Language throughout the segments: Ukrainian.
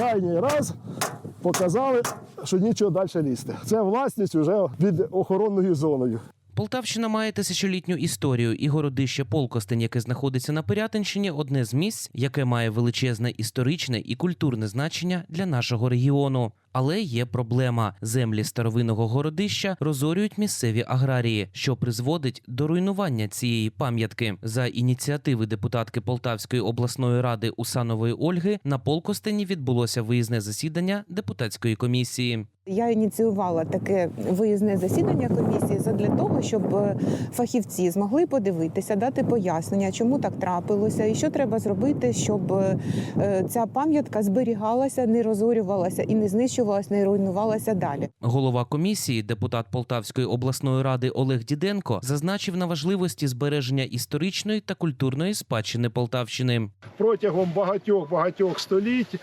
крайній раз показали, що нічого далі лізти. Це власність вже під охоронною зоною. Полтавщина має тисячолітню історію, і городище Полкостень, яке знаходиться на Пирятинщині, одне з місць, яке має величезне історичне і культурне значення для нашого регіону. Але є проблема: землі старовинного городища розорюють місцеві аграрії, що призводить до руйнування цієї пам'ятки. За ініціативи депутатки Полтавської обласної ради Усанової Ольги на Полкостені відбулося виїзне засідання депутатської комісії. Я ініціювала таке виїзне засідання комісії задля того, щоб е, фахівці змогли подивитися, дати пояснення, чому так трапилося, і що треба зробити, щоб е, е, ця пам'ятка зберігалася, не розорювалася і не знищувалася, не руйнувалася далі. Голова комісії, депутат Полтавської обласної ради Олег Діденко, зазначив на важливості збереження історичної та культурної спадщини Полтавщини. Протягом багатьох багатьох століть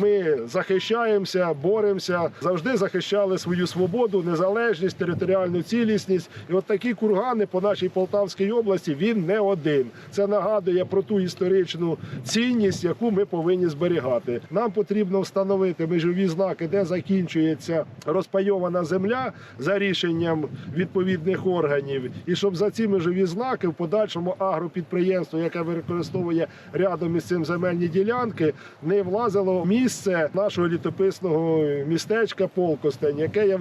ми захищаємося, боремося, завжди захищали свою свободу, незалежність, територіальну цілісність. І от такі кургани по нашій Полтавській області він не один. Це нагадує про ту історичну цінність, яку ми повинні зберігати. Нам потрібно встановити межові знаки, де закінчується розпайована земля за рішенням відповідних органів, і щоб за ці межові знаки в подальшому агропідприємство, яке використовує рядом із цим земельні ділянки, не влазило в місце нашого літописного містечка Полкостень, яке є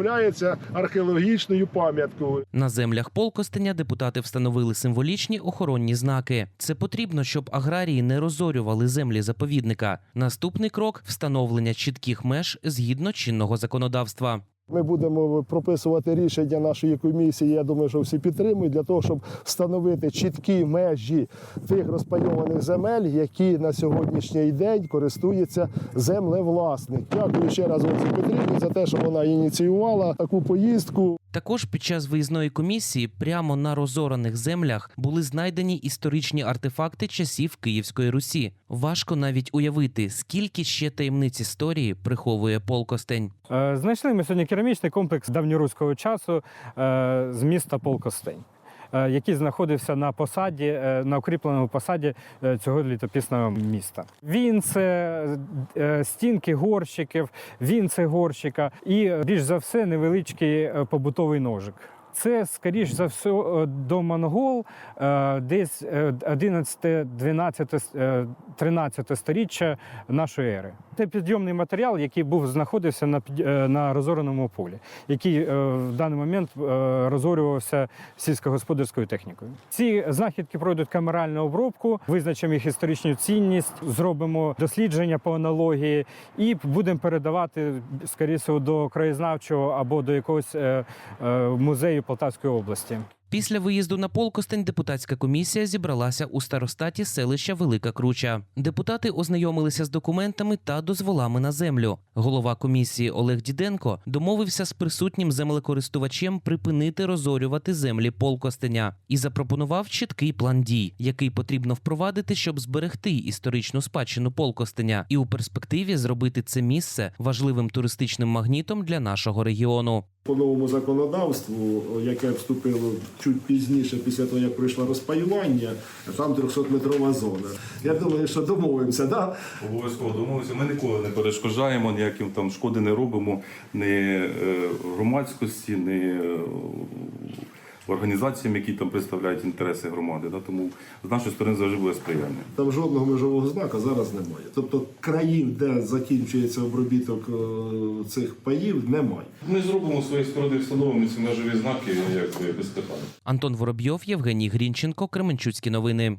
археологічною пам'яткою. На землях Полкостеня депутати встановили символічні охоронні знаки. Це потрібно, щоб аграрії не розорювали землі заповідника. Наступний крок встановлення чітких меж згідно чинного законодавства. Ми будемо прописувати рішення нашої комісії. Я думаю, що всі підтримують для того, щоб встановити чіткі межі тих розпайованих земель, які на сьогоднішній день користуються землевласник. Дякую ще раз Ользі Петрівні за те, що вона ініціювала таку поїздку. Також під час виїзної комісії прямо на розораних землях були знайдені історичні артефакти часів Київської Русі. Важко навіть уявити, скільки ще таємниць історії приховує Полкостень. Е, Знайшли ми сьогодні керамічний комплекс давньоруського часу е, з міста Полкостень, який знаходився на посаді, е, на укріпленому посаді е, цього літописного міста. Він це е, стінки горщиків, він це горщика і е, більш за все невеличкий е, побутовий ножик. Це, скоріш за все, до монгол, е, десь е, 11, 12, е, 13 сторіччя нашої ери. Це підйомний матеріал, який був знаходився на, е, на розореному полі, який е, в даний момент розорювався сільськогосподарською технікою. Ці знахідки пройдуть камеральну обробку, визначимо їх історичну цінність, зробимо дослідження по аналогії і будемо передавати, скоріше до краєзнавчого або до якогось е, Полтавської області. Після виїзду на Полкостень депутатська комісія зібралася у старостаті селища Велика Круча. Депутати ознайомилися з документами та дозволами на землю. Голова комісії Олег Діденко домовився з присутнім землекористувачем припинити розорювати землі Полкостеня і запропонував чіткий план дій, який потрібно впровадити, щоб зберегти історичну спадщину Полкостеня і у перспективі зробити це місце важливим туристичним магнітом для нашого регіону. По новому законодавству, яке вступило чуть пізніше, після того як пройшло розпаювання, там 300-метрова зона. Я думаю, що домовимося, да? Обов'язково домовимося. Ми ніколи не перешкоджаємо, ніяким там шкоди не робимо ні е, громадськості, ні е, організаціям, які там представляють інтереси громади. Да? Тому з нашої сторони завжди буде сприяння. Там жодного межового знака зараз немає. Тобто країн, де закінчується обробіток е, цих паїв, немає. Ми зробимо свої споруди, встановимо ці межові знаки, як без питань. Антон Воробйов, Євгеній Грінченко, Кременчуцькі новини.